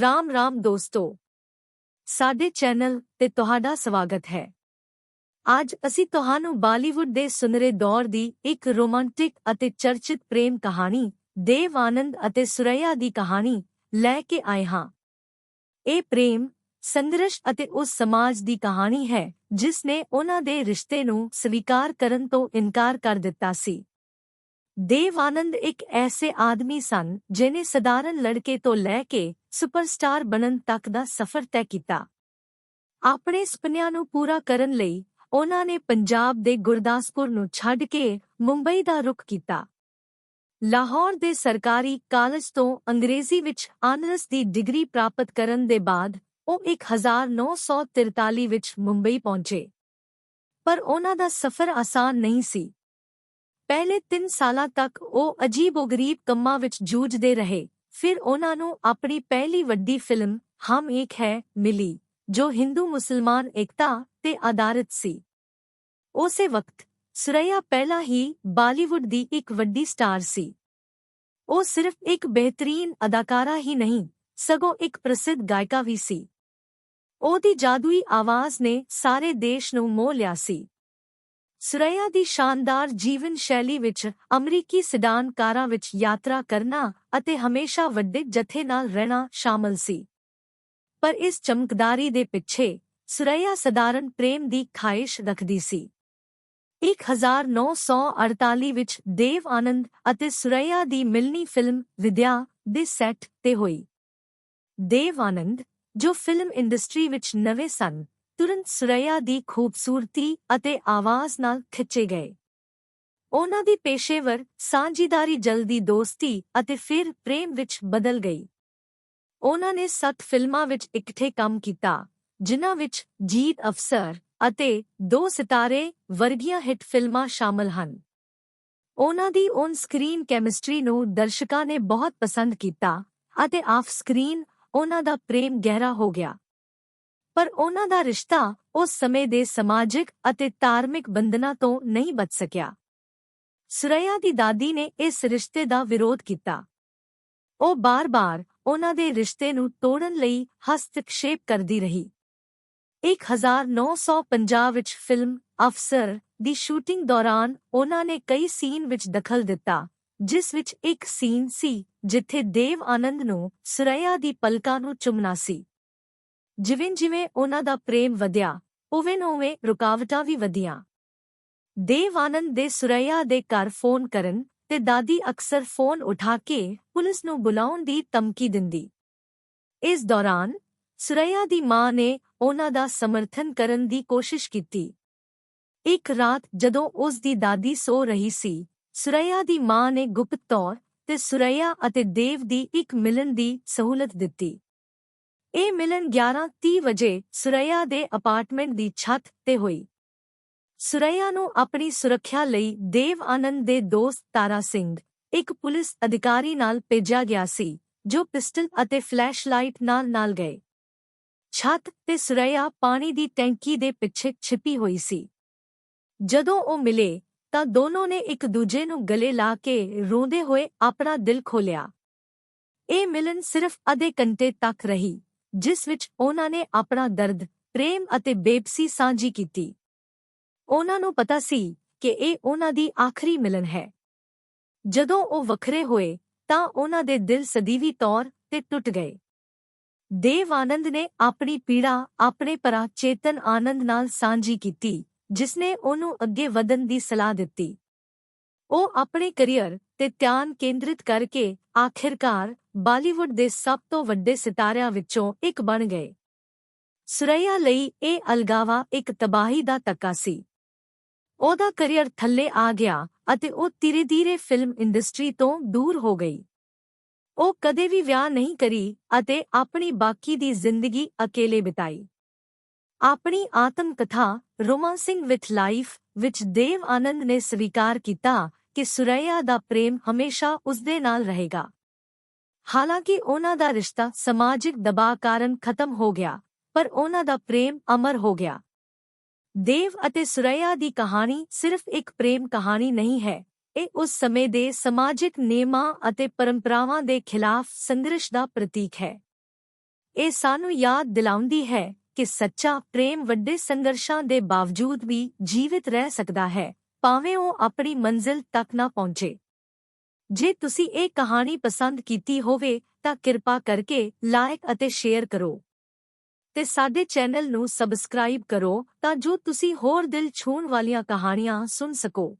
ਰਾਮ ਰਾਮ ਦੋਸਤੋ। ਸਾਡੇ ਚੈਨਲ ਤੇ ਤੁਹਾਡਾ ਸਵਾਗਤ ਹੈ। ਅੱਜ ਅਸੀਂ ਤੁਹਾਨੂੰ ਬਾਲੀਵੁੱਡ ਦੇ ਸੁਨਹਿਰੇ ਦੌਰ ਦੀ ਇੱਕ ਰੋਮਾਂਟਿਕ ਅਤੇ ਚਰਚਿਤ ਪ੍ਰੇਮ ਕਹਾਣੀ, ਦੇਵ ਆਨੰਦ ਅਤੇ ਸੁਰਈਆ ਦੀ ਕਹਾਣੀ ਲੈ ਕੇ ਆਏ ਹਾਂ। ਇਹ ਪ੍ਰੇਮ ਸੰਘਰਸ਼ ਅਤੇ ਉਸ ਸਮਾਜ ਦੀ ਕਹਾਣੀ ਹੈ, ਜਿਸ ਨੇ ਉਹਨਾਂ ਦੇ ਰਿਸ਼ਤੇ ਨੂੰ ਸਵੀਕਾਰ ਕਰਨ ਤੋਂ ਇਨਕਾਰ ਕਰ ਦਿੱਤਾ ਸੀ। ਦੇਵ ਆਨੰਦ ਇੱਕ ਐਸੇ ਆਦਮੀ ਸਨ ਜਿਨੇ ਸਧਾਰਨ ਲੜਕੇ ਤੋਂ ਲੈ ਕੇ ਸੁਪਰਸਟਾਰ ਬਣਨ ਤੱਕ ਦਾ ਸਫ਼ਰ ਤੈਅ ਕੀਤਾ। ਆਪਣੇ ਸੁਪਨਿਆਂ ਨੂੰ ਪੂਰਾ ਕਰਨ ਲਈ ਉਹਨਾਂ ਨੇ ਪੰਜਾਬ ਦੇ ਗੁਰਦਾਸਪੁਰ ਨੂੰ ਛੱਡ ਕੇ ਮੁੰਬਈ ਦਾ ਰੁਖ ਕੀਤਾ। ਲਾਹੌਰ ਦੇ ਸਰਕਾਰੀ ਕਾਲਜ ਤੋਂ ਅੰਗਰੇਜ਼ੀ ਵਿੱਚ ਆਨਰਸ ਦੀ ਡਿਗਰੀ ਪ੍ਰਾਪਤ ਕਰਨ ਦੇ ਬਾਅਦ ਉਹ 1943 ਵਿੱਚ ਮੁੰਬਈ ਪਹੁੰਚੇ। ਪਰ ਉਹਨਾਂ ਦਾ ਸਫ਼ਰ ਆਸਾਨ ਨਹੀਂ ਸੀ। ਪਹਿਲੇ 3 ਸਾਲਾਂ ਤੱਕ ਉਹ ਅਜੀਬੋ ਗਰੀਬ ਕੰਮਾਂ ਵਿੱਚ ਜੂਝਦੇ ਰਹੇ। ਫਿਰ ਉਹਨਾਂ ਨੂੰ ਆਪਣੀ ਪਹਿਲੀ ਵੱਡੀ ਫਿਲਮ ਹਮ ਇੱਕ ਹੈ ਮਿਲੀ ਜੋ ਹਿੰਦੂ ਮੁਸਲਮਾਨ ਇਕਤਾ ਤੇ ਆਧਾਰਿਤ ਸੀ ਉਸੇ ਵਕਤ ਸੁਰਈਆ ਪਹਿਲਾਂ ਹੀ ਬਾਲੀਵੁੱਡ ਦੀ ਇੱਕ ਵੱਡੀ ਸਟਾਰ ਸੀ ਉਹ ਸਿਰਫ ਇੱਕ ਬਿਹਤਰੀਨ ਅਦਾਕਾਰਾ ਹੀ ਨਹੀਂ ਸਗੋਂ ਇੱਕ ਪ੍ਰਸਿੱਧ ਗਾਇਕਾ ਵੀ ਸੀ ਉਹਦੀ ਜਾਦੂਈ ਆਵਾਜ਼ ਨੇ ਸਾਰੇ ਦੇਸ਼ ਨੂੰ ਮੋਹ ਲਿਆ ਸੀ ਸੁਰਈਆ ਦੀ ਸ਼ਾਨਦਾਰ ਜੀਵਨ ਸ਼ੈਲੀ ਵਿੱਚ ਅਮਰੀਕੀ ਸਿਡਾਨ ਕਾਰਾਂ ਵਿੱਚ ਯਾਤਰਾ ਕਰਨਾ ਅਤੇ ਹਮੇਸ਼ਾ ਵੱਡੇ ਜਥੇ ਨਾਲ ਰਹਿਣਾ ਸ਼ਾਮਲ ਸੀ। ਪਰ ਇਸ ਚਮਕਦਾਰੀ ਦੇ ਪਿੱਛੇ ਸੁਰਈਆ ਸਧਾਰਨ ਪ੍ਰੇਮ ਦੀ ਖਾਹਿਸ਼ ਰੱਖਦੀ ਸੀ। 1948 ਵਿੱਚ ਦੇਵ ਆਨੰਦ ਅਤੇ ਸੁਰਈਆ ਦੀ ਮਿਲਣੀ ਫਿਲਮ ਵਿਦਿਆ ਦੇ ਸੈੱਟ ਤੇ ਹੋਈ। ਦੇਵ ਆਨੰਦ, ਜੋ ਫਿਲਮ ਇੰਡਸਟਰੀ ਵਿੱਚ ਨਵੇਂ ਸਨ ਤੁਰੰਤ ਸੁਰਈਆ ਦੀ ਖੂਬਸੂਰਤੀ ਅਤੇ ਆਵਾਜ਼ ਨਾਲ ਖਿੱਚੇ ਗਏ। ਉਹਨਾਂ ਦੀ ਪੇਸ਼ੇਵਰ, ਸਾਂਝੀਦਾਰੀ ਜਲਦੀ ਦੋਸਤੀ ਅਤੇ ਫਿਰ ਪ੍ਰੇਮ ਵਿੱਚ ਬਦਲ ਗਈ। ਉਹਨਾਂ ਨੇ ਸੱਤ ਫਿਲਮਾਂ ਵਿੱਚ ਇਕੱਠੇ ਕੰਮ ਕੀਤਾ, ਜਿਨ੍ਹਾਂ ਵਿੱਚ ਜੀਤ ਅਫਸਰ ਅਤੇ ਦੋ ਸਿਤਾਰੇ ਵਰਗੀਆਂ ਹਿੱਟ ਫਿਲਮਾਂ ਸ਼ਾਮਲ ਹਨ। ਉਹਨਾਂ ਦੀ ਔਨ ਸਕਰੀਨ ਕੈਮਿਸਟਰੀ ਨੂੰ ਦਰਸ਼ਕਾਂ ਨੇ ਬਹੁਤ ਪਸੰਦ ਕੀਤਾ ਅਤੇ ਆਫ ਸਕਰੀਨ ਉਹਨਾਂ ਦਾ ਪ੍ਰੇਮ ਗਹਿਰਾ ਹੋ ਗਿਆ। ਪਰ ਉਹਨਾਂ ਦਾ ਰਿਸ਼ਤਾ ਉਸ ਸਮੇਂ ਦੇ ਸਮਾਜਿਕ ਅਤੇ ਧਾਰਮਿਕ ਬੰਧਨਾਂ ਤੋਂ ਨਹੀਂ ਬਚ ਸਕਿਆ। ਸੁਰਈਆ ਦੀ ਦਾਦੀ ਨੇ ਇਸ ਰਿਸ਼ਤੇ ਦਾ ਵਿਰੋਧ ਕੀਤਾ। ਉਹ ਬਾਰ-ਬਾਰ ਉਹਨਾਂ ਦੇ ਰਿਸ਼ਤੇ ਨੂੰ ਤੋੜਨ ਲਈ ਹਸਤਕਸ਼ੇਪ ਕਰਦੀ ਰਹੀ। 1950 ਵਿੱਚ ਫਿਲਮ ਅਫਸਰ ਦੀ ਸ਼ੂਟਿੰਗ ਦੌਰਾਨ ਉਹਨਾਂ ਨੇ ਕਈ ਸੀਨ ਵਿੱਚ ਦਖਲ ਦਿੱਤਾ, ਜਿਸ ਵਿੱਚ ਇੱਕ ਸੀਨ ਸੀ ਜਿੱਥੇ ਦੇਵ ਆਨੰਦ ਨੂੰ ਸੁਰਈਆ ਦੀ ਪਲਕਾਂ ਨੂੰ ਚੁੰਮਣਾ ਸੀ। ਜਿਵੇਂ ਜਿਵੇਂ ਉਹਨਾਂ ਦਾ ਪ੍ਰੇਮ ਵਧਿਆ, ਉਵੇਂ ਉਵੇਂ ਰੁਕਾਵਟਾਂ ਵੀ ਵਧੀਆਂ। ਦੇਵ ਆਨੰਦ ਦੇ ਸੁਰਈਆ ਦੇ ਘਰ ਫੋਨ ਕਰਨ ਤੇ ਦਾਦੀ ਅਕਸਰ ਫੋਨ ਉਠਾ ਕੇ ਪੁਲਿਸ ਨੂੰ ਬੁਲਾਉਣ ਦੀ ਧਮਕੀ ਦਿੰਦੀ। ਇਸ ਦੌਰਾਨ ਸੁਰਈਆ ਦੀ ਮਾਂ ਨੇ ਉਹਨਾਂ ਦਾ ਸਮਰਥਨ ਕਰਨ ਦੀ ਕੋਸ਼ਿਸ਼ ਕੀਤੀ। ਇੱਕ ਰਾਤ ਜਦੋਂ ਉਸ ਦੀ ਦਾਦੀ ਸੋ ਰਹੀ ਸੀ, ਸੁਰਈਆ ਦੀ ਮਾਂ ਨੇ ਗੁਪਤ ਤੌਰ ਤੇ ਸੁਰਈਆ ਅਤੇ ਦੇਵ ਦੀ ਇੱਕ ਮਿਲਣ ਦੀ ਸਹੂਲਤ ਦਿੱਤੀ। ਇਹ ਮਿਲਨ 11:30 ਵਜੇ ਸੁਰਈਆ ਦੇ ਅਪਾਰਟਮੈਂਟ ਦੀ ਛੱਤ ਤੇ ਹੋਈ। ਸੁਰਈਆ ਨੂੰ ਆਪਣੀ ਸੁਰੱਖਿਆ ਲਈ ਦੇਵ ਆਨੰਦ ਦੇ ਦੋਸਤ ਤਾਰਾ ਸਿੰਘ, ਇੱਕ ਪੁਲਿਸ ਅਧਿਕਾਰੀ ਨਾਲ ਭੇਜਿਆ ਗਿਆ ਸੀ, ਜੋ ਪਿਸਟਲ ਅਤੇ ਫਲੈਸ਼ਲਾਈਟ ਨਾਲ ਨਾਲ ਗਏ। ਛੱਤ ਤੇ ਸੁਰਈਆ ਪਾਣੀ ਦੀ ਟੈਂਕੀ ਦੇ ਪਿੱਛੇ ਛਿਪੀ ਹੋਈ ਸੀ। ਜਦੋਂ ਉਹ ਮਿਲੇ, ਤਾਂ ਦੋਨੋਂ ਨੇ ਇੱਕ ਦੂਜੇ ਨੂੰ ਗਲੇ ਲਾ ਕੇ ਰੋਂਦੇ ਹੋਏ ਆਪਣਾ ਦਿਲ ਖੋਲਿਆ ਇਹ ਮਿਲਨ ਸਿਰਫ ਅਧੇ ਘੰਟੇ ਤੱਕ ਰਹੀ। ਜਿਸ ਵਿੱਚ ਉਹਨਾਂ ਨੇ ਆਪਣਾ ਦਰਦ, ਪ੍ਰੇਮ ਅਤੇ ਬੇਬਸੀ ਸਾਂਝੀ ਕੀਤੀ। ਉਹਨਾਂ ਨੂੰ ਪਤਾ ਸੀ ਕਿ ਇਹ ਉਹਨਾਂ ਦੀ ਆਖਰੀ ਮਿਲਨ ਹੈ। ਜਦੋਂ ਉਹ ਵੱਖਰੇ ਹੋਏ, ਤਾਂ ਉਹਨਾਂ ਦੇ ਦਿਲ ਸਦੀਵੀ ਤੌਰ ਤੇ ਟੁੱਟ ਗਏ। ਦੇਵ ਆਨੰਦ ਨੇ ਆਪਣੀ ਪੀੜਾ, ਆਪਣੇ ਪਰਾ ਚੇਤਨ ਆਨੰਦ ਨਾਲ ਸਾਂਝੀ ਕੀਤੀ, ਜਿਸ ਨੇ ਉਹਨੂੰ ਅੱਗੇ ਵਧਣ ਦੀ ਸਲਾਹ ਦਿੱਤੀ। ਉਹ ਆਪਣੇ ਕੈਰੀਅਰ ਤੇ ਧਿਆਨ ਕੇਂਦਰਿਤ ਕਰਕੇ ਆਖਿਰਕਾਰ ਬਾਲੀਵੁੱਡ ਦੇ ਸਭ ਤੋਂ ਵੱਡੇ ਸਿਤਾਰਿਆਂ ਵਿੱਚੋਂ ਇੱਕ ਬਣ ਗਏ। ਸੁਰਈਆ ਲਈ ਇਹ ਅਲਗਾਵਾ ਇੱਕ ਤਬਾਹੀ ਦਾ ਤੱਕਾ ਸੀ। ਉਹਦਾ ਕੈਰੀਅਰ ਥੱਲੇ ਆ ਗਿਆ ਅਤੇ ਉਹ ਧੀਰੇ-ਧੀਰੇ ਫਿਲਮ ਇੰਡਸਟਰੀ ਤੋਂ ਦੂਰ ਹੋ ਗਈ। ਉਹ ਕਦੇ ਵੀ ਵਿਆਹ ਨਹੀਂ ਕਰੀ ਅਤੇ ਆਪਣੀ ਬਾਕੀ ਦੀ ਜ਼ਿੰਦਗੀ ਅਕੇਲੇ ਬਿਤਾਈ। ਆਪਣੀ ਆਤਮ ਕਥਾ ਰੋਮਾਂਸਿੰਗ ਵਿਥ ਲਾਈਫ ਵਿੱਚ ਦੇਵ ਆਨੰਦ ਨੇ ਸਵੀਕਾਰ ਕੀਤਾ ਕਿ ਸੁਰਈਆ ਦਾ ਪ੍ਰੇਮ ਹਮੇਸ਼ਾ ਉਸਦੇ ਨਾਲ ਰਹੇਗਾ। ਹਾਲਾਂਕਿ ਉਹਨਾਂ ਦਾ ਰਿਸ਼ਤਾ ਸਮਾਜਿਕ ਦਬਾਅ ਕਾਰਨ ਖਤਮ ਹੋ ਗਿਆ, ਪਰ ਉਹਨਾਂ ਦਾ ਪ੍ਰੇਮ ਅਮਰ ਹੋ ਗਿਆ। ਦੇਵ ਅਤੇ ਸੁਰਈਆ ਦੀ ਕਹਾਣੀ ਸਿਰਫ ਇੱਕ ਪ੍ਰੇਮ ਕਹਾਣੀ ਨਹੀਂ ਹੈ, ਇਹ ਉਸ ਸਮੇਂ ਦੇ ਸਮਾਜਿਕ ਨਿਯਮਾਂ ਅਤੇ ਪਰੰਪਰਾਵਾਂ ਦੇ ਖਿਲਾਫ ਸੰਘਰਸ਼ ਦਾ ਪ੍ਰਤੀਕ ਹੈ। ਇਹ ਸਾਨੂੰ ਯਾਦ ਦਿਲਾਉਂਦੀ ਹੈ ਕਿ ਸੱਚਾ ਪ੍ਰੇਮ ਵੱਡੇ ਸੰਘਰਸ਼ਾਂ ਦੇ ਬਾਵਜੂਦ ਵੀ ਜੀਵਿਤ ਰਹਿ ਸਕਦਾ ਹੈ। ਭਾਵੇਂ ਉਹ ਆਪਣੀ ਮੰਜ਼ਿਲ ਤੱਕ ਨਾ ਪਹੁੰਚੇ। ਜੇ ਤੁਸੀਂ ਇਹ ਕਹਾਣੀ ਪਸੰਦ ਕੀਤੀ ਹੋਵੇ, ਤਾਂ ਕਿਰਪਾ ਕਰਕੇ ਲਾਈਕ ਅਤੇ ਸ਼ੇਅਰ ਕਰੋ। ਤੇ ਸਾਡੇ ਚੈਨਲ ਨੂੰ ਸਬਸਕ੍ਰਾਈਬ ਕਰੋ, ਤਾਂ ਜੋ ਤੁਸੀਂ ਹੋਰ ਦਿਲ ਛੂਹਣ ਵਾਲੀਆਂ ਕਹਾਣੀਆਂ ਸੁਣ ਸਕੋ।